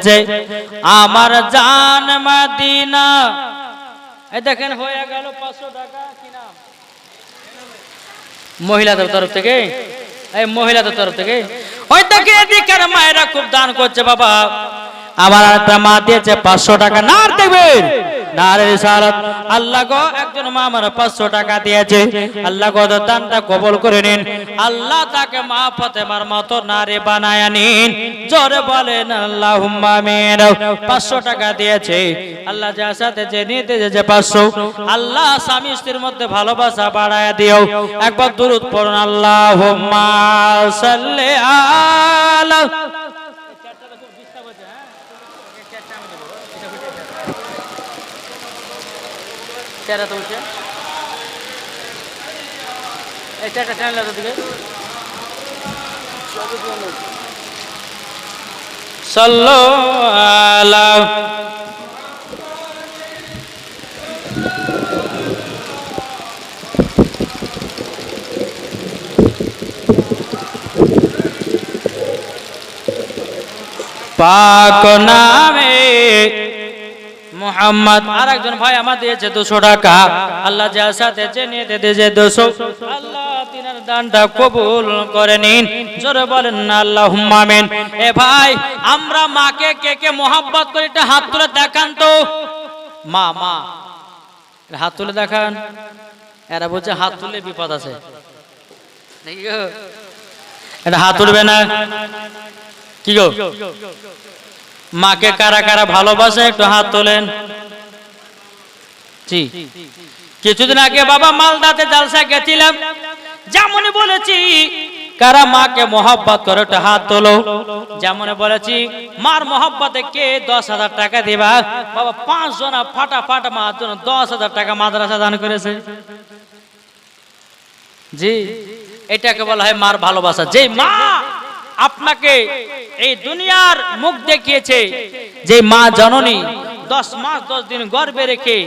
বলতেছে আমার জান মাদিনা। এই দেখেন, হয়ে গেল পাঁচশো টাকা কি নাম? মহিলাদের তরফ থেকে? এই মহিলাদের তরফ থেকে? ওই দেখে এদিকের মায়েরা খুব দান করছে, বাবা। আমার একটা মা দিয়েছে পাঁচশো টাকা। না দেখবেন পাঁচশো টাকা দিয়েছে। আল্লাহ কবল করে নিন। আল্লাহ তাকে বানায় বলেন আল্লাহ পাঁচশো টাকা দিয়েছে। আল্লাহ পাঁচশো। আল্লাহ স্বামী স্ত্রীর মধ্যে ভালোবাসা বাড়ায় দিও। একবার দূরত পড়ুন আল্লাহ সাল্লি তো উঠে এই চেহারাটা টেনে লাগো দিকে সাল্লো আলা পাক নামে মোহাম্মদ। আর একজন ভাই আমার দিয়েছে দুশো টাকা। আল্লাহ যার সাথে চেনে দিয়েছে দুশো। কবুল এ ভাই, আমরা মাকে কে কে একটা হাত তুলে দেখান তো। মা মা হাত তুলে দেখান। এরা বলছে হাত তুলে বিপদ আছে। এটা না? কি মাকে কারা কারা ভালোবাসে, একটু হাত তোলেন। জি। কিছুদিন আগে বাবা মালদাতে জালসা গেছিলাম। যেমন বলেছি, কারা মাকে মোহব্বত করে একটু হাত তোলো। যেমন বলেছি, মার মোহব্বতে কে দশ হাজার টাকা দিবা? বাবা, পাঁচ জনা ফাটা ফাটা মার জন্য দশ হাজার টাকা মাদ্রাসা দান করেছে। জি। এটাকে বলা হয় মার ভালোবাসা। যে মা আপনাকে এই দুনিয়ার মুখ দেখিয়েছে যে মা জননী দশ মাস দশ দিন গর্বে রেখে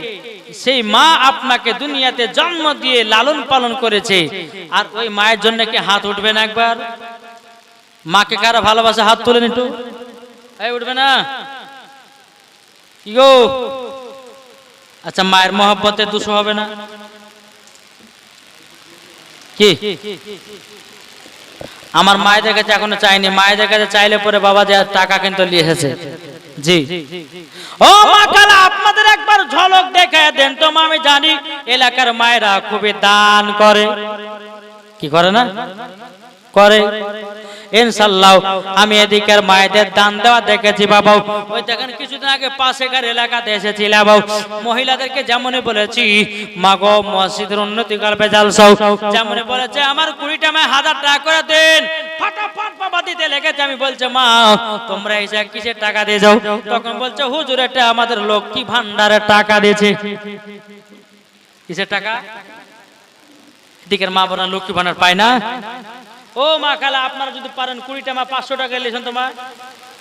সেই মা আপনাকে দুনিয়াতে জন্ম দিয়ে লালন পালন করেছে। আর ওই মায়ের জন্য কি হাত উঠবে না একবার? মাকে কারা ভালোবাসা? হাত তোলেন একটু এই উঠবে না। কি গো আচ্ছা মায়ের মহব্বতে দুশো হবে না? কি? আমার মায়েদের কাছে এখনও চাইনি। মায়েদের কাছে চাইলে পরে বাবা যে টাকা কিন্তু নিয়ে এসেছে জি। ও মা কালা, আপনাদের একবার ঝলক দেখে দেন তো আমি জানি এলাকার মায়েরা খুবই দান করে। কি করে না? করে। ইনশাল্লাহ আমি এদিকের মায়েদের দান দেওয়া দেখেছি বাবা। ওই দেখেন, কিছুদিন আগে পাশেকার এলাকাতে এসেছিলাম মহিলাদেরকে যেমনই বলেছি, মাগো মসজিদের উন্নতি করবে জালসাও। যেমনই বলেছে, আমার কুড়িটা মায় হাজার টাকা করে দেন। দিতে লেগেছে, আমি বলছে, মা, তোমরা এসে কিসের টাকা দিয়ে যাও তখন বলছে, হুজুর, এটা আমাদের লক্ষ্মী ভান্ডারের টাকা দিয়েছে। কিসের টাকা? দিকের মা বোনা লক্ষ্মী ভান্ডার পায় না? ও মা খালা, আপনারা যদি পারেন কুড়িটা মা পাঁচশো টাকা লেছেন তোমার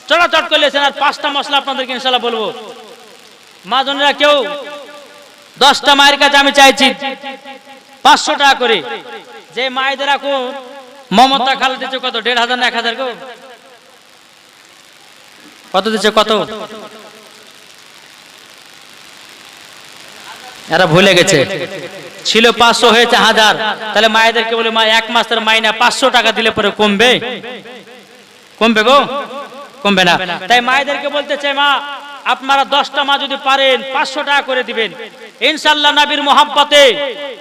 চটাচট করে লেছেন আর পাঁচটা মশলা আপনাদেরকে ইনশাল্লাহ বলব। মা জনেরা কেউ দশটা মায়ের কাছে আমি চাইছি, পাঁচশো টাকা করে। যে মায়েদের এখন মমতা খালা দিচ্ছে কত? দেড় হাজার না এক হাজার কত দিচ্ছে কত? এরা ভুলে গেছে। ছিল পাঁচশো হয়েছে হাজার। তাহলে মায়েদেরকে বলে, মা, এক মাসের মাইনা পাঁচশো টাকা দিলে পরে কমবে? কমবে গো? কমবে না। তাই মায়েদেরকে বলতে চাই, মা, আপনারা দশটা মা যদি পারেন, পাঁচশো টাকা করে দিবেন। ইনশাল্লাহ নবীর মোহাব্বতে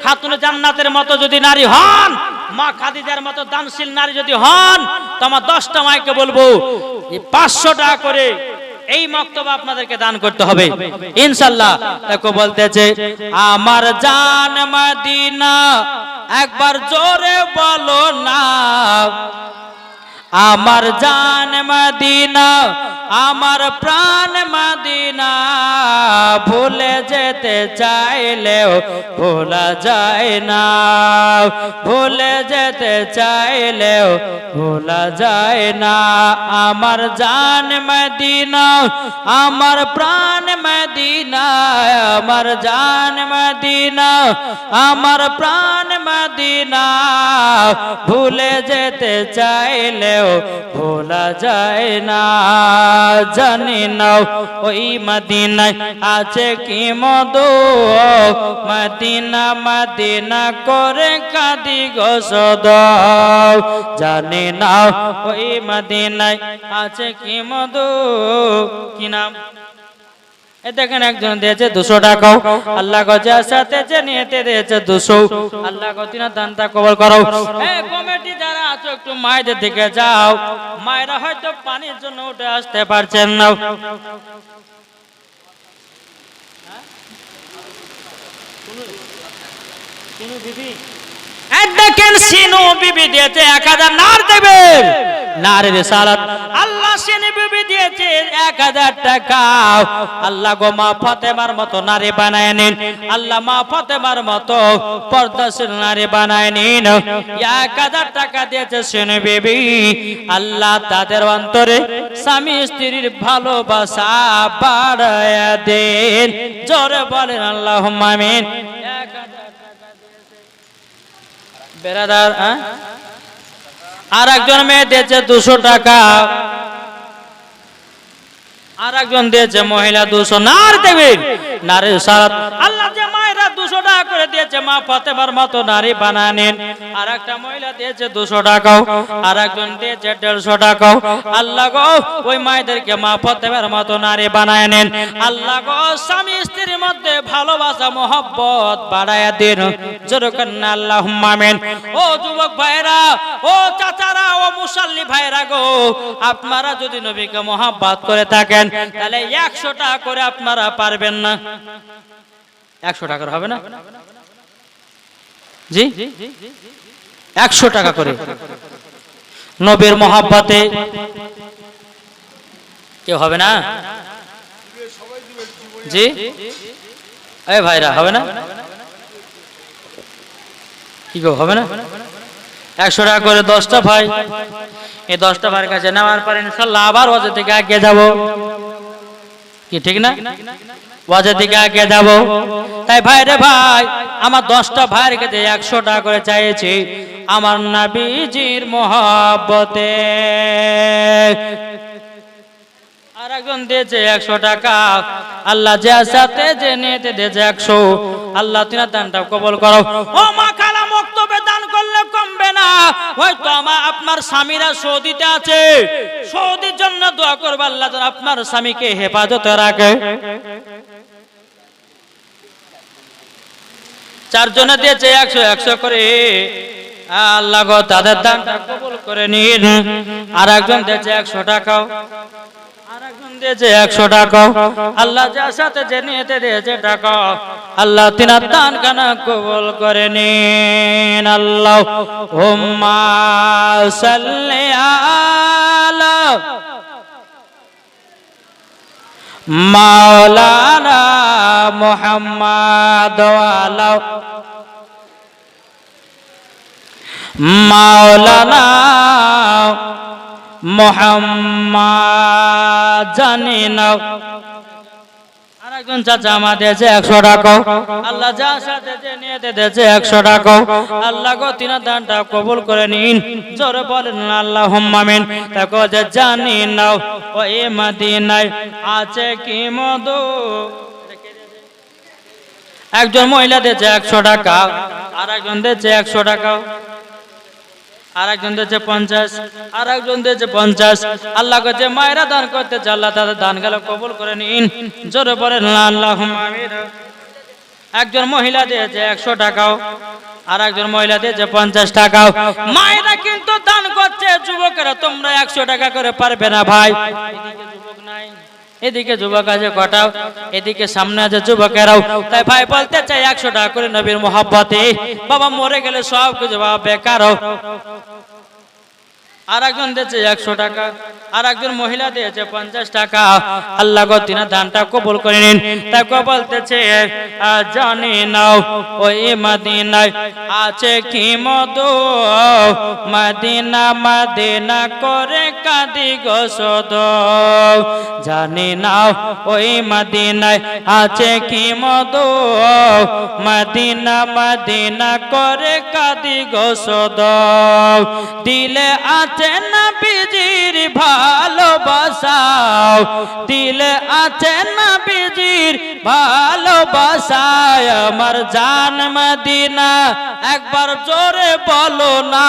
খাতুন জান্নাতের মতো যদি নারী হন, মা খাদিজার মতো দানশীল নারী যদি হন, তো আমার দশটা মাকে বলব পাঁচশো টাকা করে এই মক্তব আপনাদেরকে দান করতে হবে। ইনশাল্লাহ দেখো বলতেছে, আমার জান মদিনা একবার জোরে বলো না। আমার জান মদিনা আমার প্রাণ মদিনা ভুলে যেতে চাইলেও ভোলা যায় না। ভুলে যেতে চাইলেও ভোলা যায় না। আমার জান মদিনা, আমার প্রাণ মদিনা, আমার জান মদিনা, আমার প্রাণ মদিনা ভুলে যেতে চাইলেও ভোলা যায় না। জানি নাও, ওই মদিনায় আছে কি মধু? মদিনা মদিনা করে কাঁদি গোসদ জানি নাও, ওই মদিনায় আছে কি মধু? কি নাম? দেখেন একজন দিয়েছে দুশো টাকাও। আল্লাহ গজার সাথে যে দিয়েছে দুশো। আল্লাহ গতিনা দানটা কবর করো। কমিটি যারা আছো, একটু মায়েদের দিকে যাও। মায়েরা হয়তো পানির জন্য উঠে আসতে পারছেন না। এই দেখেন সিনু বিবি দিয়েছে এক হাজার নার দেবেন নারীর সালাত আল্লাহ সিনু বিবি দিয়েছে এক হাজার টাকা। আল্লাহ গো মা ফতেমার মতো নারী বানায় নিন। আল্লাহ মা ফতেমার মতো পর্দাশীল নারী বানায় নিন। এক হাজার টাকা দিয়েছে সিনু বিবি। আল্লাহ তাদের অন্তরে স্বামী স্ত্রীর ভালোবাসা বাড়ায় দেন। জোরে বলেন আল্লাহ মামিন এক হাজার আর একজন মেয়ে দিয়েছে দুশো টাকা। আর একজন দিয়েছে মহিলা দুশো। নার দেবেন নারীর সারাত। আল্লাহ টাকা করে দিয়েছে, মা ফতেমার মতো নারী বানানেন। আর একটা মহিলা দিয়েছে দুশো টাকাও আর একজন দিয়েছে দেড়শো টাকাও আল্লাহ গো, ওই মায়েদেরকে মা ফতেমার মতো নারী বানায় নেন আল্লাহ গো, স্বামী স্ত্রীর মধ্যে ভালোবাসা, মোহব্বত বাড়ায় দিন। যেরকম আল্লাহ মামেন ও যুবক ভাইরা ও চাচারা, ও মুসাল্লি ভাইরা গো, আপনারা যদি নবীকে মোহাব্বত করে থাকেন, তাহলে একশো টাকা করে আপনারা পারবেন না। একশো টাকার হবে না? জি? একশো টাকা করে। নবীর মোহাব্বতে কেউ হবে না? জি? এ ভাইরা, হবে না? কি হবে না? একশো টাকা করে দশটা ভাই। এই দশটা ভাইয়ের কাছে নেওয়ার পরে ইনশাল্লাহ আবার ওজে থেকে আগে যাব। কি, ঠিক না? ওয়াজের দিকে আগে যাব। তাই ভাই রে ভাই, আমার দশটা ভাইয়ের কাছে একশো টাকা করে চাইছি আমার নাবিজির মহাব্বতে। আর একজন দিয়েছে একশো টাকা, আল্লাহ যে একশো। আল্লাহ দানটা কবল করো। মা দান করলে কমবে না। আমার আপনার স্বামীরা সৌদিতে আছে। সৌদির জন্য দোয়া করবে আল্লাহ আপনার স্বামীকে হেফাজতে রাখে। চারজনে দিয়েছে একশো একশো করে। আল্লাহ গো, তাদের দানটা কবুল করে নিন। আর একজন দিয়েছে একশো টাকাও। একশো টাকা আল্লাহ দিয়েছে টাকা আল্লাহ তিনার দান কবুল করে নিন? আল্লাহ হুম্মা সাল্লি আলা মাওলানা মোহাম্মদ মাওলানা মোহাম্মদ জানি না একজন চাচা আমার দিয়েছে একশো টাকা। আল্লাহ যা সাথে নিয়ে দিয়েছে একশো টাকা। আল্লাহ গো তিন দানটা কবুল করে নিন। জোরে বলেন আল্লাহ হুম্মামিন তাকে যে জানি নাও, ও এ মাদিনায় আছে কি মধু? একজন মহিলা দিয়েছে একশো টাকা আর একজন দিয়েছে একশো টাকা। আর একজন দিয়েছে পঞ্চাশ আর একজন দিয়েছে পঞ্চাশ। আল্লাহ যে মায়েরা দান করতে আল্লাহ তাদের দান গেল কবুল করে নিন। জোরে পড়েন আল্লাহ একজন মহিলা দিয়েছে একশো টাকাও আর একজন মহিলা দিয়েছে পঞ্চাশ টাকাও। মায়েরা কিন্তু দান করছে, যুবকেরা, তোমরা একশো টাকা করে পারবে না ভাই। যুবক নাই। এদিকে যুবক আছে, কটাও। এদিকে সামনে আছে যুবকেরাও। তাই ভাই বলতে চাই, একশো টাকা করে নবীর মোহাব্বতে। বাবা মরে গেলে সব কিছু বাবা বেকার আর একজন দিয়েছে একশো টাকা আর একজন মহিলা দিয়েছে পঞ্চাশ টাকা। আল্লাহ গো তিনা দানটা কবুল করে নিন। তাকে বলতেছে জানি নাও, ওই মদিনায় আছে কি মধু? মদিনা মদিনা করে কাঁদি গো সদ জানি নাও, ওই মদিনায় আছে কি মধু? মদিনা মদিনা করে কাঁদি গো সদ দিলে আছে না বিজির ভালোবাসাও। দিলে আছে না বিজির ভালোবাসায়। আমার জান মদিনা, একবার জোরে বলো না।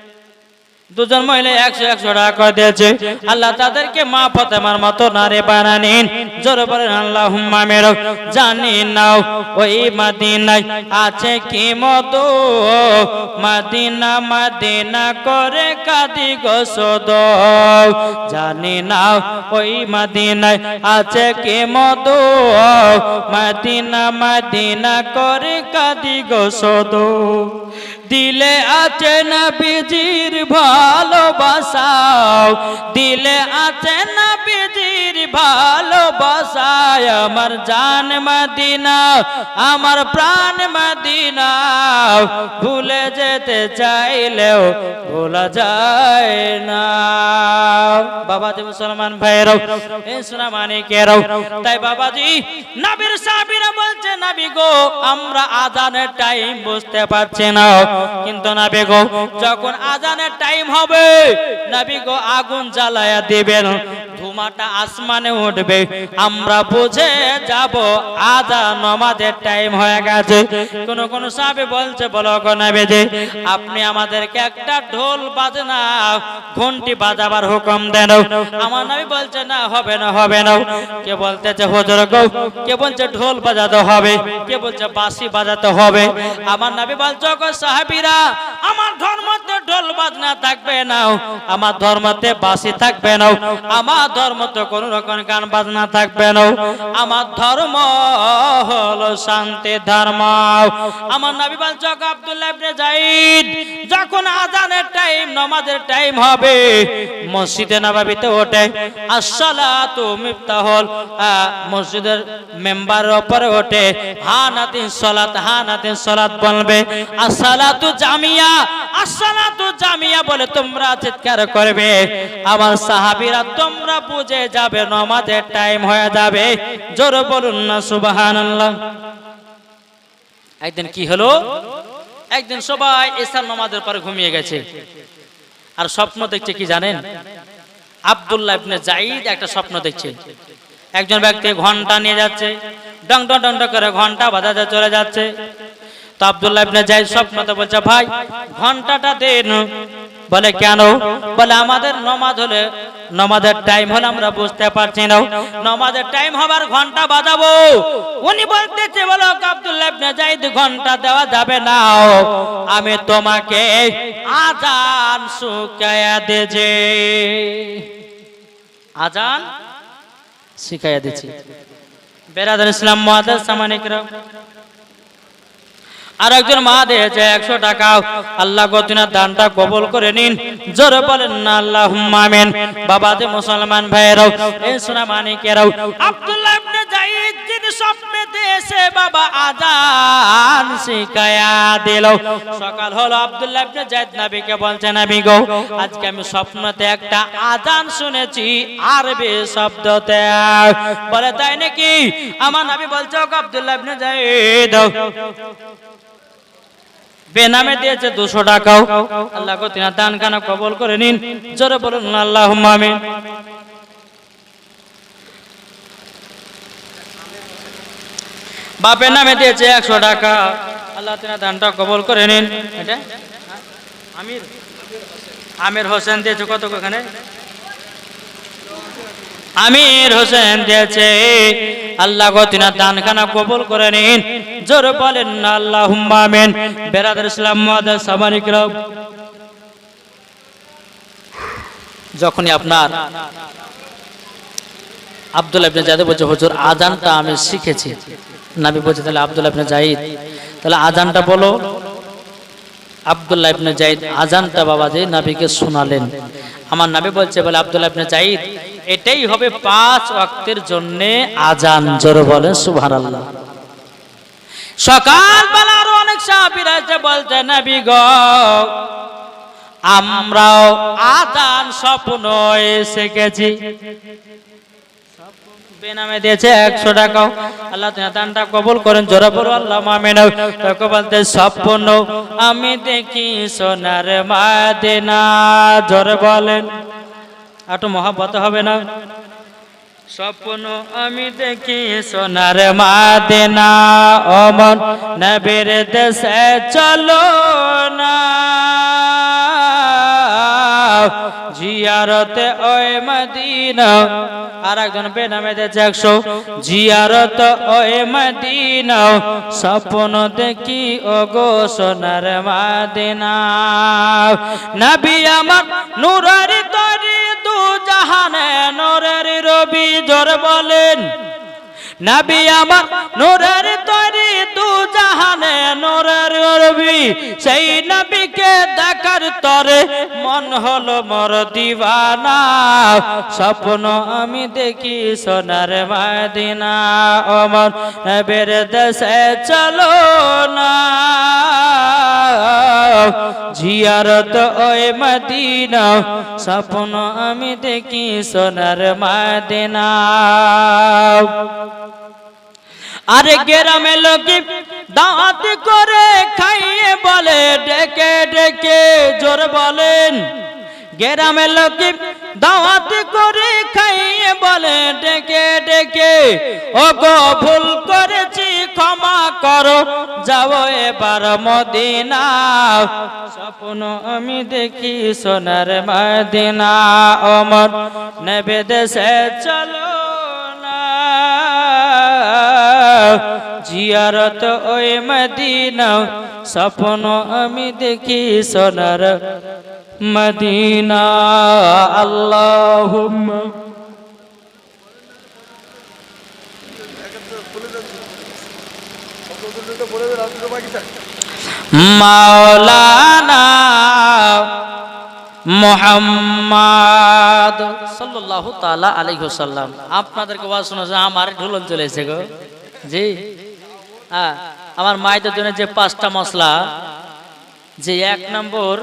দুজন মহিলা একশো একশো টাকা করে দিয়েছে। আল্লাহ তাদেরকে মা ফতেমার মতো নারে বানানিন জোরে বলেন আল্লাহ হুম্মা জানি নাও, ওই মাদিনায় আছে কি মতো মাদিনা মাদিনা করে কাদি গোসদ জানি নাও, ওই মাদিনায় আছে কি মতো মাদিনা মাদিনা করে কাদি গোসদ দিলে আছে না বিজির ভালোবাসাও। দিলে আছে না বিজির ভালোবাসায় আমার জান মদিনা, আমার প্রাণ মদিনা। ভুলে যেতে চাইলেও ভোলা যায় না। বাবাজি মুসলমান ভাইরাও এ সোনা মানিকেরাও তাই বাবাজি, নবীর সাহাবীরা বলছে, নবী গো, আমরা আজানের টাইম বুঝতে পারছি না। কিন্তু নবী গো, যখন আজানের টাইম হবে, নবী গো আগুন জ্বালায়া দিবেন। ধুমাটা আসমানে উঠবে। আমরা বুঝে যাব আজান নমাজের টাইম হয়ে গেছে। কোন কোন সাহাবী বলছে, বলো গো যে আপনি আমাদেরকে একটা ঢোল বাজনা, ঘন্টি বাজাবার হুকুম দেন। আমার নবী বলছে, না, হবে না হবে না। কে বলতেছে, হুজুর গো, কে বলছে ঢোল বাজাতে হবে? কে বলছে বাঁশি বাজাতে হবে? আমার নবী বলছে গো সাহাবীরা, আমার ধর্মতে ঢোল বাজনা থাকবে না। আমার ধর্মতে বাঁশি থাকবে না। আমার ধর্মতে কোন রকম গান বাজনা থাকবে না, আমার ধর্ম হলো শান্তি ধর্ম। আমার নবী বলছে গো আব্দুল্লাহ ইবনে জাইদ যখন আজানের টাইম নামাজের টাইম হবে, মসজিদে নবাবিতে ওঠে, আসসালাতু মিফতাহুল মসজিদের মেম্বারের উপরে ওঠে, হানাতিন সালাত হানাতিন সালাত বলবে, আসসালাতু জামিয়া আসসালাতু জামিয়া বলে তোমরা চিৎকার করবে। আমার সাহাবীরা তোমরা বুঝে যাবে নামাজের টাইম হয়ে যাবে। জোরে বলুন না, সুবহানাল্লাহ। একদিন কি হলো? একদিন সবাই এসার নামাজের পরে ঘুমিয়ে গেছে। আর স্বপ্ন দেখছে কি জানেন? আব্দুল্লাহ ইবনে জাইদ একটা স্বপ্ন দেখছে। একজন ব্যক্তি ঘণ্টা নিয়ে যাচ্ছে, ডং ডং ডং ডং করে ঘণ্টা বাজাতে চলে যাচ্ছে। তো আব্দুল্লাহ ইবনে জাইদ স্বপ্নতে বলছে, ভাই, ঘন্টাটা দেন। বলে, কেন? বলে, আমাদের নমাজ হলে নমাজের টাইম হলে আমরা বুঝতে পারছি না। নমাজের টাইম হবার ঘণ্টা বাজাবো। উনি বলতেছে, বলো আব্দুল্লাহ ইবনে জাইদ ঘণ্টা দেওয়া যাবে না। আমি তোমাকে আজান শুকায়া দেছে আজান শিখাইয়া দিচ্ছি বেরাদার ইসলাম মহাদার সামানিকরা আর একজন মা দিয়েছে, একশো টাকা। আল্লাহ গতিনা দানটা কবল করে নিন। জোরে বলেন, না আল্লাহ বাবা যে মুসলমান ভাইয়েরাও, এই সোনা মানিকেরাও বাবা আজান শিখায়া দিল। সকাল হলো, আব্দুল্লাহ ইবনে জাইদ নবীকে বলছে, নবী গো, আজকে আমি শুনেছি বলে, তাই নাকি? আমার নবী বলছে আব্দুল্লাহ বেনামে দিয়েছে দুশো টাকাও। আল্লাহ গো তিনা দান খানা কবল করে নিন। জোরে বলুন আল্লাহ বাপের নামে দিয়েছে একশো টাকা। আল্লাহ তিনা দানটা কবল করে নিন। এটা? আমির? আমির হোসেন দিয়েছে কত ওখানে আমির হোসেন দিয়েছে। আল্লাহ গো তিনা দান খানা কবুল করে নিন। জোর বলেন না আল্লাহ আমিন। বেরাদার ইসলাম মাদার যখনই আপনার ইবনে হুজুর আজানটা আমি শিখেছি। নবী বলছে, তাহলে ইবনে তাহলে বলো। ইবনে বাবাজি নবীকে শোনালেন। আমার নবী বলছে, বলে আব্দুল্লাহ ইবনে এটাই হবে পাঁচ ওয়াক্তের জন্য আজান জোরে বলেন, সুবহানাল্লাহ। সকালবেলা আরও অনেক সাহাবীরা এসে বলছে, নবী গো, আমরাও আজান স্বপ্ন গেছি বেনামে দিয়েছে একশো টাকাও। আল্লাহ দানটা কবুল করেন, জোরা বলো আল্লাহ মামিন তাকে বলতে, স্বপ্ন আমি দেখি সোনার মাদেনা। জোরে বলেন একটু মহাব্বত হবে না? স্বপ্ন আমি দেখি সোনার মাদেনা, অমন নবীর দেশে চলো না। জিয়ারতে ওই মদিনা আর একজন বেনামে দিয়েছে একশো। জিয়ারত ওই মদিনা, স্বপ্ন দেখি ও গো সোনার মাদিনা। নবী আমার নুরারি তরি জাহানে নোরের রবি জোর বলেন, নবী আমার নূরের তৈরি দু জাহানে রবি, সেই নবীকে দেখার তরে মন হলো মর দিবানা স্বপ্ন আমি দেখি সোনার মাদিনা, অমর নবীর দেশে চলো না। জিয়ারত ওই মদিনা, স্বপ্ন আমি দেখি সোনার মাদিনা। আরে গ্রামে লোকে দাঁত করে খাইয়ে বলে, ডেকে ডেকে জোর বলেন গ্রামে লোকি দাওয়াত করে খাইয়ে বলে, ডেকে ডেকে ও ভুল করেছি, ক্ষমা করো, যাও এবার মদিনা স্বপ্ন আমি দেখি সোনার মদিনা, অমর নেবে দেশে চলো জিয়ারত ওই মদিনা স্বপ্ন আমি দেখি সোনার মদিনা। আল্লাহ মাওলানা মোহাম্মদ সাল্লাল্লাহু তাআলা আলাইহি ওয়াসাল্লাম। আপনাদেরকে ওয়াজ শোনাছে আমার ঢুলন চলেছে গো। জি। হ্যাঁ। আমার মায়েদের জন্য যে পাঁচটা মশলা, যে এক নম্বর,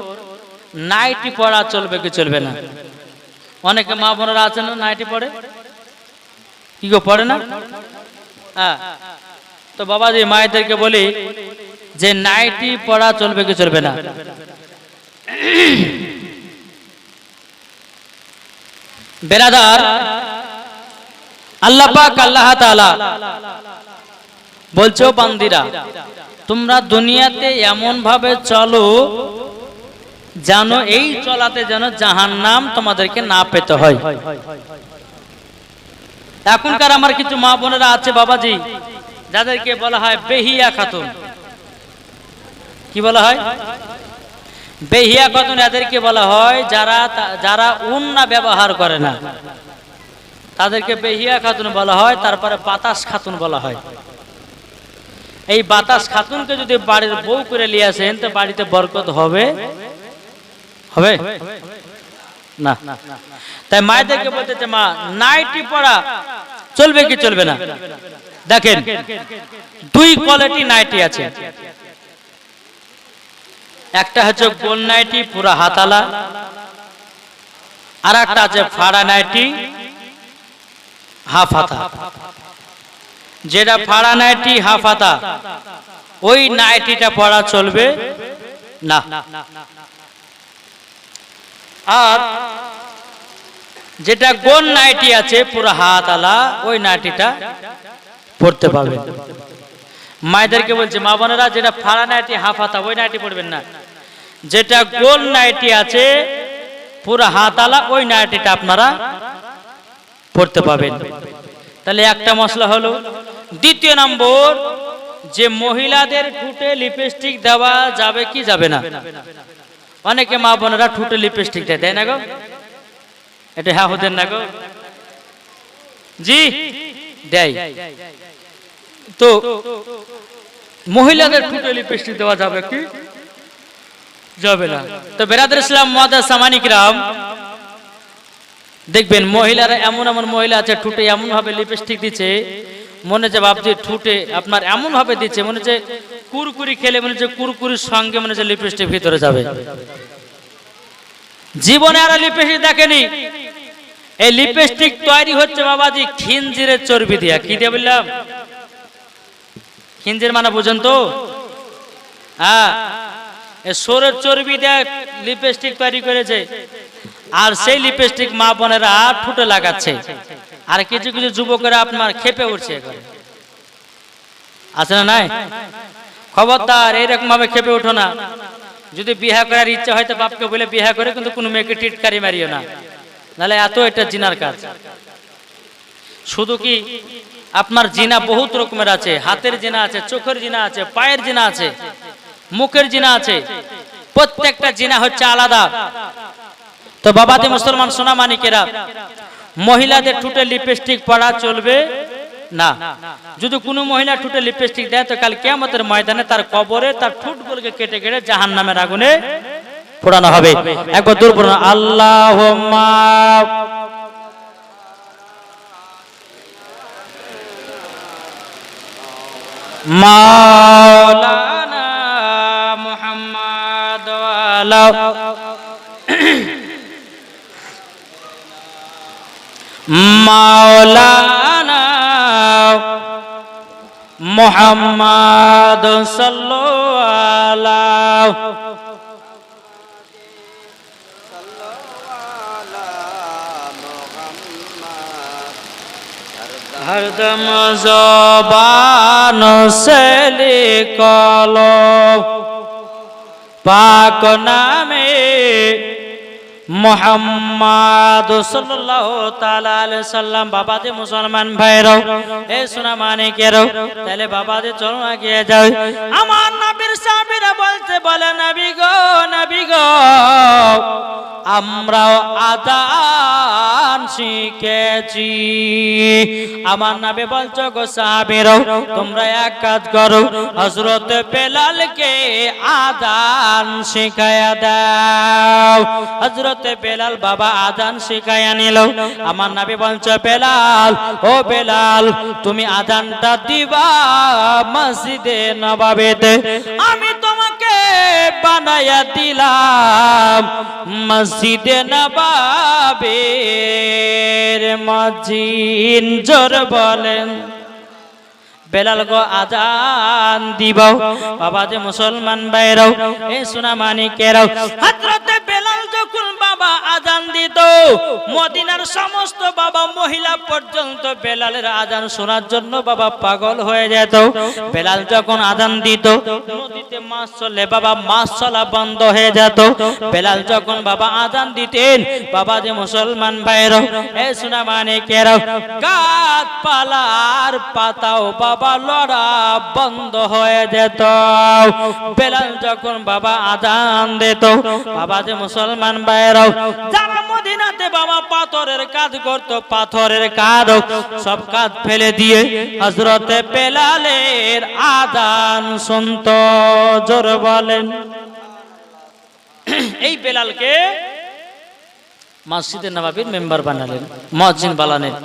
নাইটি পড়া চলবে কি চলবে না? অনেকে মা বোনেরা আছেন না, নাইটি পড়ে? কি গো, পড়ে না? হ্যাঁ। তো বাবাজি, মায়েদেরকে বলি যে নাইটি পড়া চলবে কি চলবে না? বেরাদার, আল্লাহ পাক আল্লাহ তাআলা বলছো বান্দিরা, তোমরা দুনিয়াতে এমন ভাবে চলো যেন এই চলাতে যেন জাহান্নাম তোমাদেরকে না পেতে হয়। এখনকার আমার কিছু মা বোনেরা আছে বাবাজি, যাদেরকে বলা হয় বেহিয়া খাতুন। কি বলা হয়? বেহিয়া খাতুন এদেরকে বলা হয় যারা যারা উন্না ব্যবহার করে না। তাদেরকে বেহিয়া খাতুন বলা হয়, তারপরে বাতাস খাতুন বলা হয়। এই বাতাস খাতুনকে যদি বাড়ির বউ করে নিয়ে আসেন, তো বাড়িতে বরকত হবে? হবে? না। তাই মায়েদেরকে বলতেছে মা, নাইটি পড়া চলবে কি চলবে না? দেখেন, দুই কোয়ালিটি নাইটি আছে। একটা হচ্ছে গোল নাইটি, পুরা হাতালা। আর একটা আছে ফাড়া নাইটি, হাফ হাতা। যেটা ফাড়া নাইটি হাফাতা ওই নাইটিটা পড়া চলবে? না। আর যেটা গোল নাইটি আছে, পুরো হাত আলা, ওই নাইটিটা পড়তে পারবেন মায়েদেরকে বলছে, মা বোনেরা, যেটা ফাড়া নাইটি হাফাতা ওই নাইটি পড়বেন না। যেটা গোল নাইটি আছে, পুরো হাত আলা, ওই নাইটিটা আপনারা পড়তে পাবেন তাহলে একটা মশলা হলো দ্বিতীয় নম্বর, যে মহিলাদের ঠুটে লিপস্টিক দেওয়া যাবে কি যাবে না? অনেকে মা বোনেরা ঠুটে লিপস্টিক দেয় দেয় না গো? এটা হ্যাঁ হতেন না গো? জি, দেয়। তো মহিলাদের ঠুটে লিপস্টিক দেওয়া যাবে কি? যাবে না। তো বেরাদের ইসলাম মহাদা সামানিক রাম, দেখবেন মহিলারা এমন এমন মহিলা আছে, ঠুটে এমন ভাবে লিপস্টিক দিচ্ছে মনে হচ্ছে ভাবছি ঠুটে, আপনার এমন ভাবে দিচ্ছে, মনে হচ্ছে কুরকুরি খেলে মনে হচ্ছে কুরকুরির সঙ্গে মনে হচ্ছে লিপস্টিক ভিতরে যাবে। জীবনে আর লিপস্টিক দেখেনি। এই লিপস্টিক তৈরি হচ্ছে বাবাজি খিনজিরের চর্বি দিয়া। কি দিয়ে বললাম? খিনজির মানে বুঝেন তো? হ্যাঁ সোরের চর্বি দিয়ে লিপস্টিক তৈরি করেছে। আর সেই লিপস্টিক মা বোনেরা ঠুটে লাগাচ্ছে। আর কিছু কিছু যুবকেরা আপনার খেপে উঠছে এখানে। আছে না নাই? খবরদার এইরকম ভাবে খেপে ওঠো না। যদি বিয়া করার ইচ্ছা হয়তো বাপকে বলে বিয়া করে কিন্তু কোনো মেয়েকে টিটকারি মারিও না। নাহলে এত এটা জিনার কাজ। শুধু কি আপনার জিনা বহুত রকমের আছে? হাতের জিনা আছে চোখের জিনা আছে পায়ের জিনা আছে মুখের জিনা আছে। প্রত্যেকটা জিনা হচ্ছে আলাদা। তো বাবাতে মুসলমান সোনা মানিকেরা মহিলাদের ঠুটে লিপস্টিক পরা চলবে? না। যদি কোনো মহিলা ঠুটে লিপস্টিক দেয়, তো কাল কেমতের ময়দানে তার কবরে তার ঠুট ঠুটগুলোকে কেটে কেটে জাহান নামের আগুনে পোড়ানো হবে। একবার দূর পড়ানো আল্লাহ মাওলানা মুহাম্মদ ওয়ালা মাওলানা মুহাম্মদ সাল্লাল্লাহু হরদম জবান সে লিখলো পাক নামে মোহাম্মদ সাল্লাল্লাহু তাআলা আলাইহি সাল্লাম বাবা যে মুসলমান ভাইরাও এ সোনা মানিকেরও, তাহলে বাবা যে চলো এগিয়ে যাও আমার নবীর সাহাবীরা বলতে বলে, নবী গো নবী গো, আমরাও আদান শিখেছি। আমার নামে বলছো, গো সাহাবীরাও, তোমরা এক কাজ করো, হযরত বেলালকে আদান শিখায়া দাও। হযরত বেলাল বাবা আদান শিখায়া নিল। আমার নাবি বলছো, বেলাল, ও বেলাল, তুমি আদানটা দিবা মসজিদে নবাবেতে। আমি তোমাকে বানায়া দিলাম মসজিদে নবাবের মসজিদ জোর বলেন। বেলাল গো আজান দিব। বাবা যে মুসলমান বাইরাও, এ সোনা মানিকেরাও হযরতে বেলাল যখন বাবা আজান দিত, মদিনার সমস্ত বাবা মহিলা পর্যন্ত বেলালের আজান শোনার জন্য বাবা পাগল হয়ে যেত। বেলাল যখন আজান দিত, নদীতে মাছ চলে বাবা মাছ চলা বন্ধ হয়ে যেত। বেলাল যখন বাবা আজান দিতেন, বাবা যে মুসলমান ভাইরাও এ সোনা মানিকেরাও গাছ পালার পাতাও বাবা লড়া বন্ধ হয়ে যেত। বেলাল যখন বাবা আজান দিত, বাবা যে মুসলমান বাবা বেলালের আদান জোর বলেন। এই বেলালকে মসজিদের নবাবির মেম্বার বানালেন, মসজিদ বানালেন।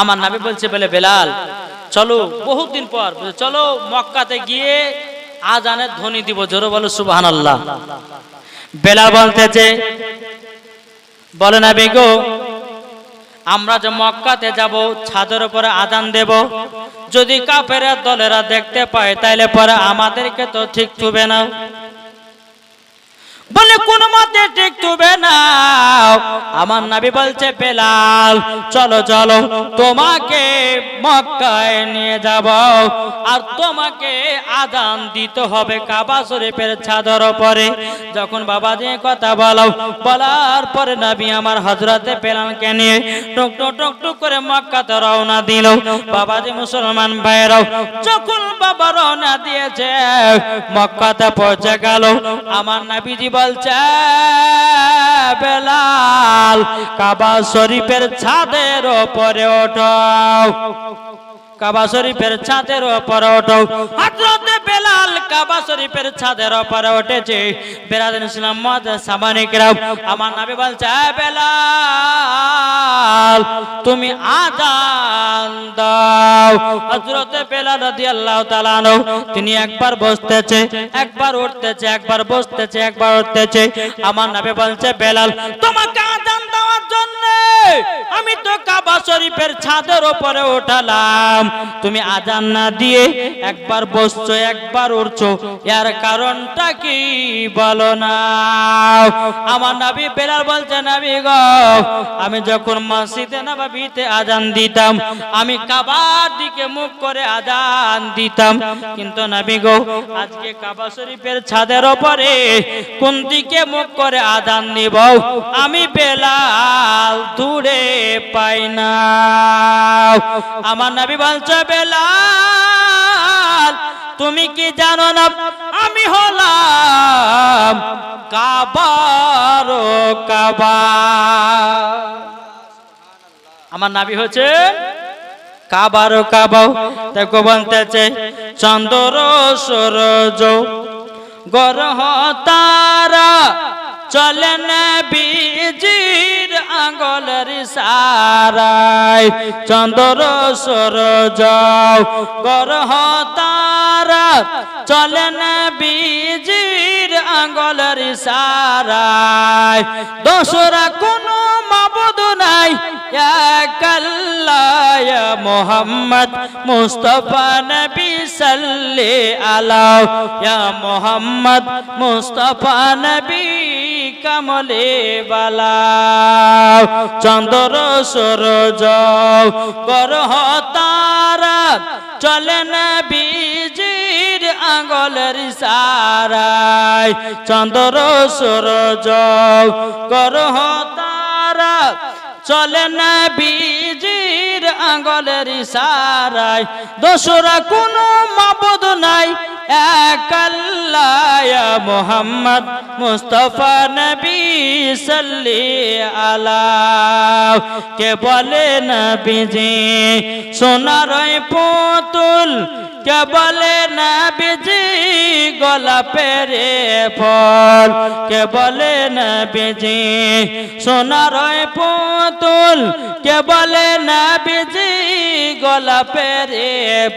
আমার নাবি বলছে, বলে বেলাল চলো, বহুত দিন পর চলো মক্কাতে গিয়ে আজানের ধ্বনি দিব, জোরে বলো সুবহান আল্লাহ বেলাল বলতেছে বলে না বেগো আমরা যে মক্কাতে যাব, ছাদের উপরে আজান দেব, যদি কাফের দলেরা দেখতে পায়, তাইলে পরে আমাদেরকে তো ঠিক ছুবে না। বলে, কোন মতে ঠিক তুবে না আমার নাবি বলছে, বেলাল, চলো চলো, তোমাকে মক্কায় নিয়ে যাব আর তোমাকে আদান দিতে হবে কাবা শরীফের চাদর পরে যখন বাবা দিয়ে কথা বলো, বলার পরে নাবি আমার হজরতে বেলালকে নিয়ে টুক টুক টুক করে মক্কাতে রওনা দিল। বাবাজি মুসলমান ভাইরাও যখন বাবা রওনা দিয়েছে, মক্কাতে পৌঁছে গেল। আমার নাবিজি বলছে বেলাল কাবা শরীফের ছাদের ওপরে ওঠাও কাবা শরীফের ছাদের ওপরে ওঠো। হযরতে বেলাল কাবা শরীফের ছাদের ওপরে উঠেছে। বেরাদিন ইসলাম মদ সামানিকরাম আমার নবী বলছে বেলাল, তুমি আজান দাও। হযরতে বেলাল রাদিয়াল্লাহু তাআলা আনহু, তিনি একবার বসতেছে, একবার উঠতেছে, একবার বসতেছে, একবার উঠতেছে। আমার নবী বলছে, বেলাল, তোমাকে আজান দেওয়ার জন্য আমি তো কাবা শরীফের ছাদের উপরে উঠালাম। তুমি আজান না দিয়ে একবার বসছো, একবার উঠছো। এর কারণটা কি বলো না? আমার নবী বেলাল বলছে, নবী গো, আমি যখন মসজিদে নববীতে আজান দিতাম, আমি কাবার দিকে মুখ করে আজান দিতাম। কিন্তু নবী গো, আজকে কাবা শরীফের ছাদের উপরে কোন দিকে মুখ করে আজান নিব, আমি বেলাল দূরে পাই না। আমার নবী বলছে, বেলাল, তুমি কি জানো না? আমি হলাম কাবার কাবা। আমার নাবি হচ্ছে কাবার কাবাও দেখো বলতেছে, চন্দ্র সূরজ, গরহ তারা চলেন বীজির আঙ্গলের সারাই চন্দ্র সূরজ গরহ তারা। চলেন বীজির আঙ্গলের সারাই দোসরা কোনো মাবুদ নাই মোহাম্মদ, মুস্তফা নবী সাল্লি আলা ইয়া মোহাম্মদ, মুস্তফা নবী কমলে বালা চন্দ্র সূরজ গরহ তারা চলেন বীজির আঙ্গলের সারাই চন্দ্র সূরজ গরহ তারা চলে না বীজির আঙ্গলের সারাই দোসরা কোনো মাবুদ নাই একাল্লাহ মোহাম্মদ, মুস্তফা নবী সাল্লি আলা কে বলে নবীজি সোনার পুতুল কে বলে বেজি গোলাপের ফল? কে বলে বেজি সোনার পুতুল? কে বলে বেজি গোলাপের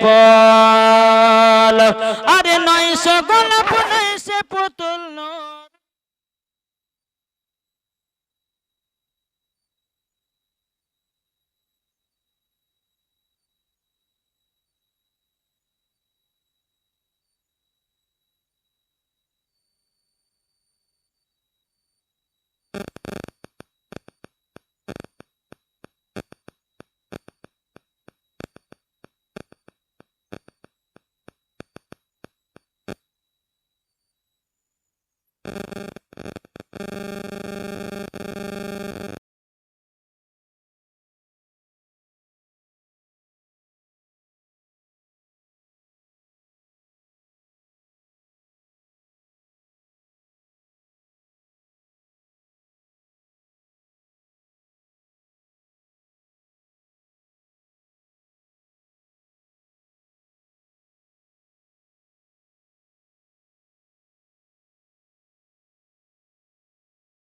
ফল? আরে নয়শো গোলাপ নয়শো পুতুল, নয়